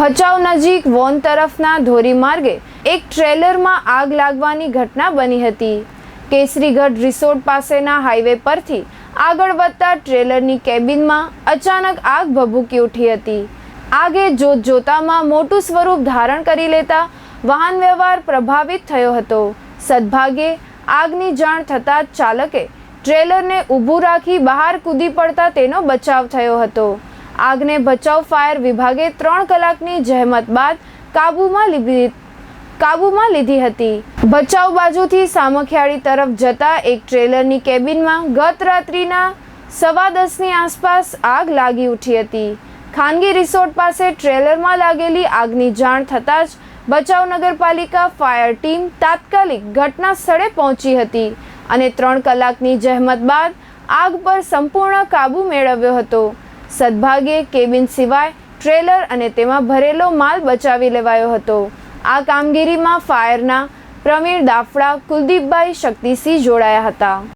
ભચાઉ નજીક વોન તરફના ધોરીમાર્ગે એક ટ્રેલરમાં આગ લાગવાની ઘટના બની હતી. કેસરીગઢ રિસોર્ટ પાસેના હાઈવે પરથી આગળ વધતા ટ્રેલરની કેબિનમાં અચાનક આગ ભભૂકી ઉઠી હતી. આગે જોત જોતામાં મોટું સ્વરૂપ ધારણ કરી લેતા વાહન વ્યવહાર પ્રભાવિત થયો હતો. સદભાગે આગની જાણ થતાં ચાલકે ટ્રેલરને ઊભું રાખી બહાર કૂદી પડતા તેનો બચાવ થયો હતો. આગને બચાવ ફાયર વિભાગે ત્રણ કલાકની જહેમત બાદ કાબૂમાં લીધી કાબૂમાં લીધી હતી. ભચાઉ બાજુથી સામખિયાળી તરફ જતા એક ટ્રેલરની કેબિનમાં ગત રાત્રિના સવા દસની આસપાસ આગ લાગી ઉઠી હતી. ખાનગી રિસોર્ટ પાસે ટ્રેલરમાં લાગેલી આગની જાણ થતાં જ ભચાઉ નગરપાલિકા ફાયર ટીમ તાત્કાલિક ઘટના સ્થળે પહોંચી હતી અને ત્રણ કલાકની જહેમત બાદ આગ પર સંપૂર્ણ કાબૂ મેળવ્યો હતો. સદભાગે કેબિન સિવાય ટ્રેલર અને તેમાં ભરેલો માલ બચાવી લેવાયો હતો. આ કામગીરીમાં ફાયરના પ્રવીણ દાફડા, કુલદીપભાઈ શક્તિસિંહ જોડાયા હતા.